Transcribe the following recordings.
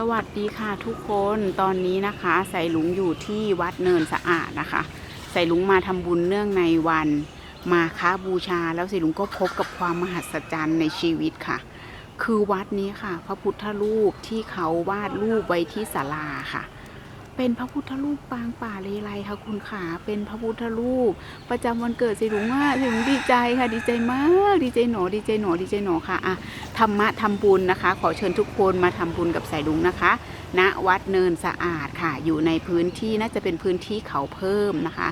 สวัสดีค่ะทุกคนตอนนี้นะคะ ใส่ลุงอยู่ที่วัดเนินสะอาดนะคะ ใส่ลุงมาทำบุญเนื่องในวันมาค้าบูชา แล้วใส่ลุงก็พบกับความมหัศจรรย์ในชีวิตค่ะ คือวัดนี้ค่ะ พระพุทธรูปที่เขาวาดรูปไว้ที่ศาลาค่ะ เป็นพระพุทธรูปปางป่าเลไลค่ะคุณขาเป็นพระพุทธรูป ประจำวันเกิดสิลุงว่าสิลุงดีใจค่ะดีใจมากดีใจหนอดีใจหนอดีใจหนอค่ะอะธรรมะทำบุญนะคะ ขอเชิญทุกคนมาทำบุญกับสายลุงนะคะ ณวัดเนินสะอาดค่ะ อยู่ในพื้นที่น่าจะเป็นพื้นที่เขาเพิ่มนะคะ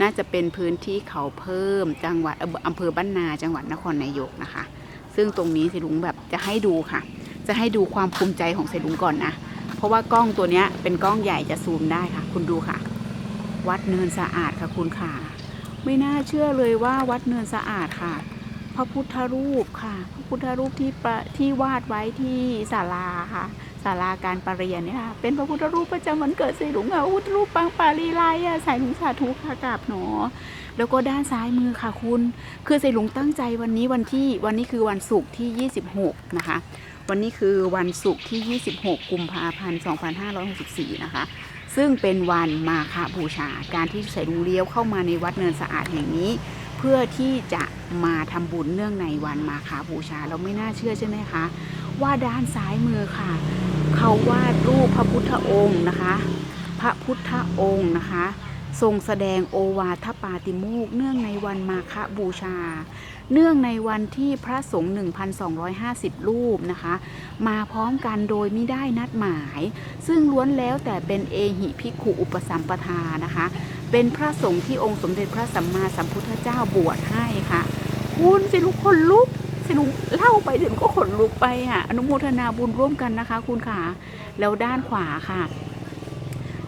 น่าจะเป็นพื้นที่เขาเพิ่ม จังหวัดเอ่ออำเภอบ้านนา จังหวัดนครนายกนะคะ ซึ่งตรงนี้สายลุงแบบจะให้ดูค่ะ จะให้ดูความภูมิใจของสายลุงก่อนนะ เพราะว่ากล้องตัวนี้เป็นกล้องใหญ่จะซูมได้ค่ะ คุณดูค่ะ วัดเนินสะอาดค่ะคุณค่ะ ไม่น่าเชื่อเลยว่าวัดเนินสะอาดค่ะ พระพุทธรูปค่ะ พระพุทธรูปที่ที่วาดไว้ที่ศาลาค่ะาลาการประเรียนเนี่ยค่ะเป็นพระพุทธรูปประจำวันเกิดส่หลุงอะพุทธรูปปางปาลีไลายอะใส่หลุงสาธุค่ะกราบหนอ แล้วก็ด้านซ้ายมือค่ะคุณ คือใส่หลุงตั้งใจวันนี้วันที่วันนี้คือวันศุกร์ที่ 26 นะคะ วันนี้คือวันศุกร์ที่ 26 กุมภาพันธ์2564 นะคะ ซึ่งเป็นวันมาฆบูชา การที่ใส่ลุงเลี้ยวเข้ามาในวัดเนินสะอาดแห่งนี้เพื่อที่จะมาทำบุญเนื่องในวันมาฆบูชา เราไม่น่าเชื่อใช่ไหมคะ ว่าด้านซ้ายมือค่ะ เขาวาดรูปพระพุทธองค์นะคะ พระพุทธองค์นะคะ ทรงแสดงโอวาทปาติโมกเนื่องในวันมาฆบูชา เนื่องในวันที่พระสงฆ์1,250 รูปนะคะ มาพร้อมกันโดยไม่ได้นัดหมาย ซึ่งล้วนแล้วแต่เป็นเอหิภิกขุอุปสัมปทานะคะ เป็นพระสงฆ์ที่องค์สมเด็จพระสัมมาสัมพุทธเจ้าบวชให้ค่ะ คุณสิลุกคนลุก สิหนูเล่าไปถึงก็ขนลุกไปอะอนุโมทนาบุญร่วมกันนะคะ คุณขาแล้วด้านขวาค่ะ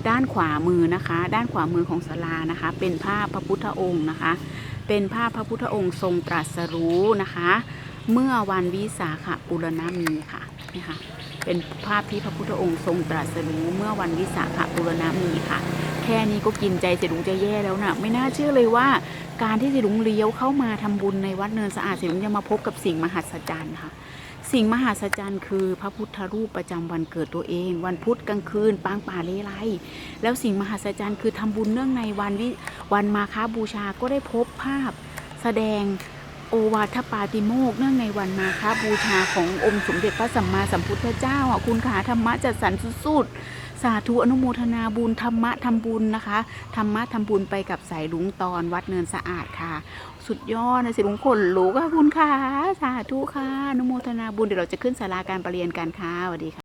ด้านขวามือนะคะ ด้านขวามือของศาลานะคะ เป็นภาพพระพุทธองค์นะคะ เป็นภาพพระพุทธองค์ทรงตรัสรู้นะคะ เมื่อวันวิสาขบุรณมีค่ะนี่ค่ะ เป็นภาพที่พระพุทธองค์ทรงตรัสรู้เมื่อวันวิสาขบุรณะมีค่ะ แค่นี้ก็กินใจเสดุงจะแย่แล้วนะไม่น่าเชื่อเลยว่า การที่เสดุงเลี้ยวเข้ามาทำบุญในวัดเนินสะอาดเสดุงจะมาพบกับสิ่งมหัศจรรย์ค่ะสิ่งมหัศจรรย์คือพระพุทธรูปประจำวันเกิดตัวเอง วันพุธกลางคืนปางป่าเลไลแล้วสิ่งมหัศจรรย์คือทำบุญเนื่องในวันวิวันมาค้าบูชาก็ได้พบภาพแสดง โอวาทปาติโมกเนื่องในวันมาคาบูชาขององค์สมเด็จพระสัมมาสัมพุทธเจ้าอะคุณขาธรรมะจัดสรรสุดๆ สาธุอนุโมทนาบุญธรรมะทำบุญนะคะ ธรรมะทำบุญไปกับสายลุงตอนวัดเนินสะอาดค่ะ สุดยอดนะสิลุงขนลุกค่ะคุณค่ะสาธุค่ะอนุโมทนาบุญเดี๋ยวเราจะขึ้นศาลาการประเรียนกันค่ะสวัสดีค่ะ